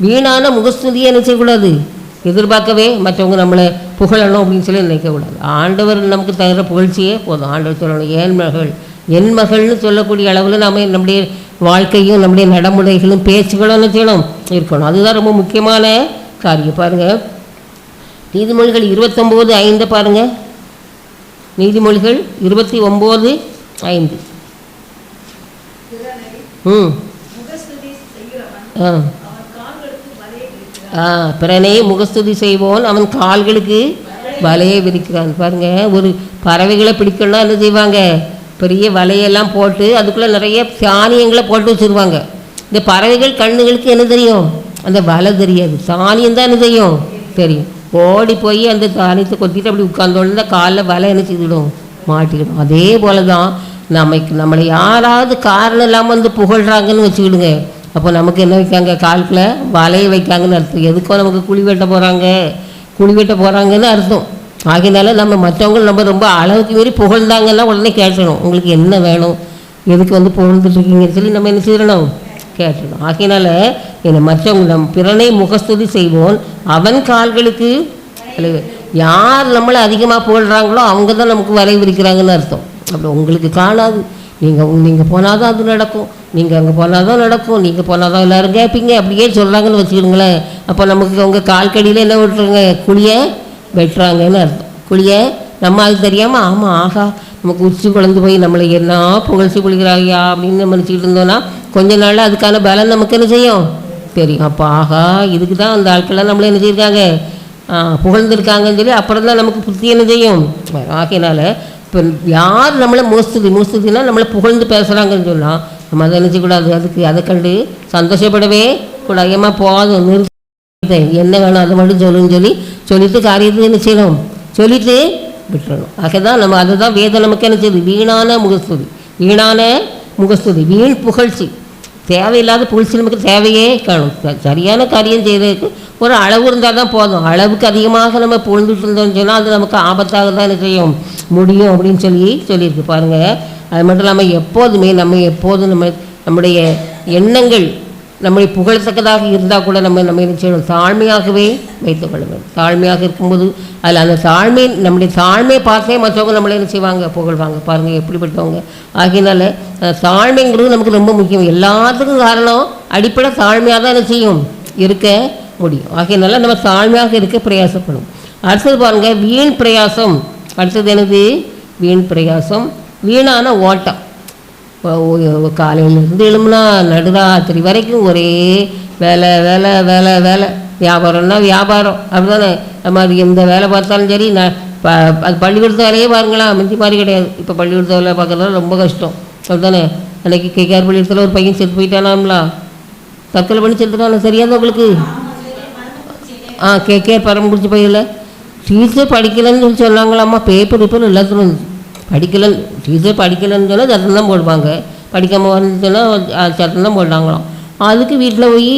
வீணான முகஸ்துதியை என்ன செய்யக்கூடாது? எதிர்பார்க்கவே மற்றவங்க நம்மளை புகழணும் அப்படின்னு சொல்லி நினைக்கக்கூடாது. ஆண்டவர் நமக்கு தகுந்த புகழ்ச்சியே போதும். ஆண்டவர் சொல்லணும் ஏன் மகள் என் மகள்னு சொல்லக்கூடிய அளவில் நம்ம நம்முடைய வாழ்க்கையும் நம்முடைய நடைமுறைகளும் பேச்சுகளும் செய்யணும்? இருக்கணும். அதுதான் ரொம்ப முக்கியமான காரியம். பாருங்கள் நீதிமொழிகள் இருபத்தொம்போது ஐந்து பாருங்கள் நீதிமொழிகள் இருபத்தி ஒம்பது ஐந்து ம். ஆ அவன் கால்களுக்கு வலையை விரிக்கிறான் ஆ பிறனே முகஸ்துதி செய்வோன். அவன் கால்களுக்கு வலையை விரிக்கிறான். பாருங்க ஒரு பறவைகளை பிடிக்கணும்னா என்ன செய்வாங்க? பெரிய வலையெல்லாம் போட்டு அதுக்குள்ளே நிறைய சாணியங்களை போட்டு வச்சுருவாங்க. இந்த பறவைகள் கண்ணுகளுக்கு என்ன தெரியும்? அந்த வலை தெரியாது. சாணியம் தான் என்ன செய்யும்? தெரியும். ஓடி போய் அந்த சாணியத்தை கொத்திட்டு அப்படி உட்கார்ந்தோன்னு காலில் வலை என்ன செய்துடும்? மாட்டிக்கிடும் அதே போல தான் நமக்கு நம்மளை யாராவது காரணம் இல்லாமல் வந்து புகழ்கிறாங்கன்னு வச்சுக்கிடுங்க. அப்போ நமக்கு என்ன வைக்காங்க? காலுக்குள்ள வலையை வைக்காங்கன்னு அர்த்தம். எதுக்கோ நமக்கு குழி வெட்ட போகிறாங்க குழி வெட்ட போகிறாங்கன்னு அர்த்தம். ஆகினால நம்ம மற்றவங்க நம்ம ரொம்ப அளவுக்கு மீறி புகழ்ந்தாங்கன்னா உடனே கேட்டணும் உங்களுக்கு என்ன வேணும்? எதுக்கு வந்து புகழ்ந்துட்டுருக்கீங்கன்னு சொல்லி நம்ம என்ன செய்யணும் கேட்டணும் ஆகையினால என்னை மற்றவங்க நம் பிறனை முகஸ்துதி செய்வோம் அவன் கால்களுக்கு யார் நம்மளை அதிகமாக புகழ்கிறாங்களோ அவங்க தான் நமக்கு வலை விரிக்கிறாங்கன்னு அர்த்தம். அப்படி உங்களுக்கு காணாது. நீங்கள் நீங்கள் போனால் தான் அது நடக்கும். நீங்கள் அங்கே போனால் தான் நடக்கும். நீங்கள் போனால் தான் எல்லோரும் கேட்பீங்க அப்படியே சொல்கிறாங்கன்னு வச்சுக்கிடுங்களேன் அப்போ நமக்கு உங்கள் கால்கடியில் என்ன விட்டுருங்க? குழியை வெட்டுறாங்கன்னு அர்த்தம். குழியை நம்ம அது தெரியாமல் ஆமாம் ஆகா நமக்கு உச்சி குழந்து போய் நம்மளை என்ன புகழ்ச்சி குளிக்கிறாயா அப்படின்னு நம்ம நினச்சிக்கிட்டு இருந்தோன்னா கொஞ்ச நாள் அதுக்கான பலன் நமக்கு என்ன செய்யும்? தெரியும். அப்போ ஆகா இதுக்கு தான் அந்த ஆட்கள்லாம் நம்மளை என்ன செய்யிருக்காங்க புகழ்ந்துருக்காங்கன்னு சொல்லி அப்புறம் தான் நமக்கு புத்தி என்ன செய்யும்? ஆகையினால இப்போ யார் நம்மளை மோஸ்துதி மோஸ்துதினா நம்மளை புகழ்ந்து பேசுகிறாங்கன்னு சொன்னால் நம்ம அதை நினச்சக்கூடாது. அதுக்கு அதை கண்டு சந்தோஷப்படவே கூடாது. ஏமா போதும் நிறுத்த என்ன வேணும் அதை மட்டும் சொல்லுன்னு சொல்லி சொல்லிட்டு காரியத்தை என்ன செய்யணும்? சொல்லிட்டு விட்டுறணும். ஆகதான் நம்ம அதுதான் வேதம் நமக்கு என்ன செய்யுது? வீணான முகஸ்துதி. வீணான முகஸ்துதி. வீண் புகழ்ச்சி. தேவையில்லாத புகழ்ச்சி நமக்கு தேவையே காணும். ச- சரியான காரியம் செய்யறதுக்கு ஒரு அளவு இருந்தால் தான் போதும். அளவுக்கு அதிகமாக நம்ம புகழ்ந்துட்டு இருந்தோம்னு சொன்னால் அது நமக்கு ஆபத்தாக தான் என்ன செய்யும்? முடியும் அப்படின்னு சொல்லி சொல்லியிருக்கு. பாருங்கள் அது மட்டும் இல்லாமல் எப்போதுமே நம்ம எப்போதும் நம்ம நம்முடைய எண்ணங்கள் நம்மை புகழத்தக்கதாக இருந்தால் கூட நம்ம நம்ம என்ன செய்யணும்? தாழ்மையாகவே வைத்துக் கொள்ள வேண்டும். தாழ்மையாக இருக்கும்போது அதில் அந்த தாழ்மை நம்முடைய தாழ்மையை பார்த்தே மற்றவங்க நம்மளை என்ன செய்வாங்க? புகழ்வாங்க. பாருங்கள் எப்படிப்பட்டவங்க. ஆகையினால அந்த தாழ்மைங்கிறது நமக்கு ரொம்ப முக்கியம். எல்லாத்துக்கும் காரணம் அடிப்படை தாழ்மையாக தான் என்ன செய்யும்? இருக்க முடியும். ஆகையினால நம்ம தாழ்மையாக இருக்க பிரயாசப்படும் அடுத்தது பாருங்கள் வீண் பிரயாசம். அடுத்தது என்னது? வீண் பிரயாசம். வீணான ஓட்டம். காலையிலேருந்து எழும்புனா நடுராத்திரி வரைக்கும் ஒரே வேலை வேலை வேலை வேலை. வியாபாரம்னா வியாபாரம். அப்படிதானே? நம்ம அது எந்த வேலை பார்த்தாலும் சரி நான் ப அது பள்ளிக்கூடத்து வேலையே பாருங்களா மிஞ்சி மாதிரி கிடையாது. இப்போ பள்ளிக்கூடத்து வேலை பார்க்குறதுல ரொம்ப கஷ்டம். அப்படிதானே? அன்னைக்கு கேகேஆர் பள்ளிக்கூடத்தில் ஒரு பையன் செத்து போயிட்டானாம்லா. தற்கொலை பண்ணி செத்துட்டான? சரியாது உங்களுக்கு ஆ கேகேஆர் பரம்புடிச்சு போயிடல டீச்சர் படிக்கலைன்னு சொல்லி சொன்னாங்களாம்மா. பேப்பர் பேப்பர் எல்லாத்துக்கும் இருந்துச்சு படிக்கலைன்னு டீச்சர் படிக்கலைன்னு சொன்னால் சட்டம் தான் போடுவாங்க. படிக்காமல் வந்து சொன்னால் சட்டம் தான் போட்டாங்களாம் அதுக்கு வீட்டில் போய்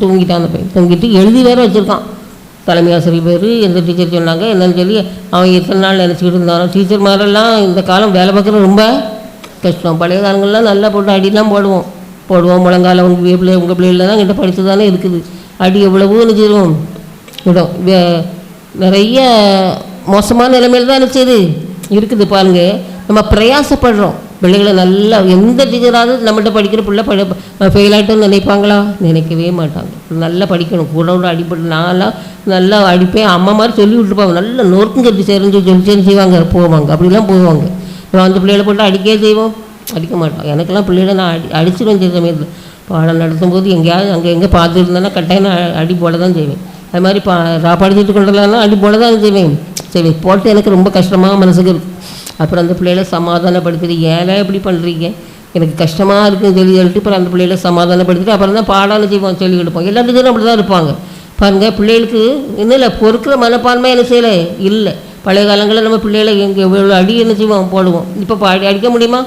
தூங்கிட்டான் அந்த பையன். தூங்கிட்டு எழுதி வேற வச்சுருக்கான். தலைமை ஆசிரியர் பேர் எந்த டீச்சர் சொன்னாங்க என்னன்னு சொல்லி அவன் எத்தனை நாள் நினச்சிக்கிட்டு இருந்தானோ டீச்சர் மாதிரிலாம் இந்த காலம் வேலை பார்க்குறது ரொம்ப கஷ்டம். பழைய காலங்கள்லாம் நல்லா போட்டு அடிலாம் போடுவோம். போடுவோம் முழங்கால உங்கள் பிள்ளை உங்கள் பிள்ளைகள தான் கிட்ட படித்து தானே இருக்குது. அடி எவ்வளவோ நினைச்சிடும் விடும் வே- நிறைய மோசமான நிலைமையில் தான் நினச்சது இருக்குது பாருங்க. நம்ம பிரயாசப்படுறோம். பிள்ளைகளை நல்லா எந்த டீச்சராவது நம்மகிட்ட படிக்கிற பிள்ளை படி ஃபெயிலாகிட்டோன்னு நினைப்பாங்களா? நினைக்கவே மாட்டாங்க. நல்லா படிக்கணும். கூட கூட அடிப்பட்டு நான்லாம் நல்லா அடிப்பேன். அம்மா மாதிரி சொல்லி விட்டுருப்பாங்க. நல்லா நொறுக்கும் கட்டி சேருன்னு சொல்லி சொல்லி செய்வாங்க. போவாங்க. அப்படிலாம் போவாங்க. நான் அந்த பிள்ளைகளை போட்டு அடிக்கவே செய்வோம். அடிக்க மாட்டோம். எனக்கெல்லாம் பிள்ளைகளை நான் அடி அடிச்சிடுவேன் சில சமயத்தில். பாடம் நடத்தும்போது எங்கேயாவது அங்கே எங்கே பார்த்துருந்தேன்னா கட்டாயம் நான் அடி போட தான் செய்வேன். அது மாதிரி பா சாப்பாடு தீட்டு கொண்டலாம் அடி போட தான் செய்வேன். சரி போட்டு எனக்கு ரொம்ப கஷ்டமாக மனசுக்கு இருக்குது அப்புறம் அந்த பிள்ளைகளை சமாதானப்படுத்திட்டு ஏன் இப்படி பண்ணுறீங்க எனக்கு கஷ்டமாக இருக்குன்னு சொல்லி சொல்லிட்டு அப்புறம் அந்த பிள்ளைகளை சமாதானப்படுத்திட்டு அப்புறம் தான் பாடாலும் செய்வோம் சொல்லி கொடுப்போம் எல்லா அப்படி தான் இருப்பாங்க. பாருங்கள் பிள்ளைகளுக்கு இன்னும் இல்லை பொறுக்கிற மனப்பான்மை என்ன செய்யலை? இல்லை. பழைய காலங்களில் நம்ம பிள்ளைகளை எங்கே எவ்வளோ அடி என்ன செய்வோம் போடுவோம். இப்போ அடி அடிக்க முடியுமா?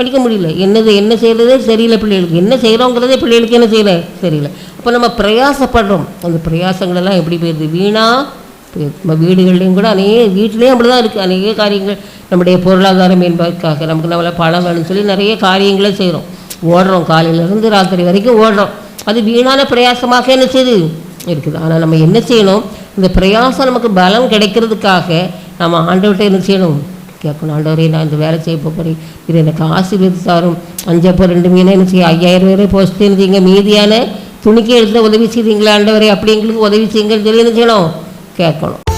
அடிக்க முடியல. என்னது என்ன செய்கிறதே சரியில்லை பிள்ளைகளுக்கு. என்ன செய்கிறோங்கிறதே பிள்ளைகளுக்கு என்ன செய்யலை? சரியில்லை. அப்போ நம்ம பிரயாசப்படுறோம். அந்த பிரயாசங்களெல்லாம் எப்படி போயிடுது? வீணாக இப்போ நம்ம வீடுகள்லேயும் கூட அநேக வீட்லேயும் அப்படி தான் இருக்குது அநேக காரியங்கள் நம்முடைய பொருளாதாரம் என்பதற்காக நமக்கு நம்மளை பணம் வேணும்னு சொல்லி நிறைய காரியங்களே செய்கிறோம் ஓடுறோம். காலையிலேருந்து ராத்திரி வரைக்கும் ஓடுறோம். அது வீணான பிரயாசமாக என்ன செய்யுது இருக்குது. ஆனால் நம்ம என்ன செய்யணும்? இந்த பிரயாசம் நமக்கு பலம் கிடைக்கிறதுக்காக நம்ம ஆண்டவர்கிட்ட என்ன செய்யணும்? கேட்கணும். ஆண்டவரே நான் இந்த வேலை செய்ய போகிறேன் இது எனக்கு ஆசீர்வதித்தாரும் அஞ்சப்போ ரெண்டு மீனை என்ன செய்ய? ஐயாயிரம் வரை போஸ்ட் இருந்தீங்க மீதியான துணிக்கு எடுத்து உதவி செய்தீங்களா ஆண்டவரே? அப்படி எங்களுக்கு உதவி செய்யுங்கன்னு சொல்லி என்ன செய்யணும்? கேட்கணும்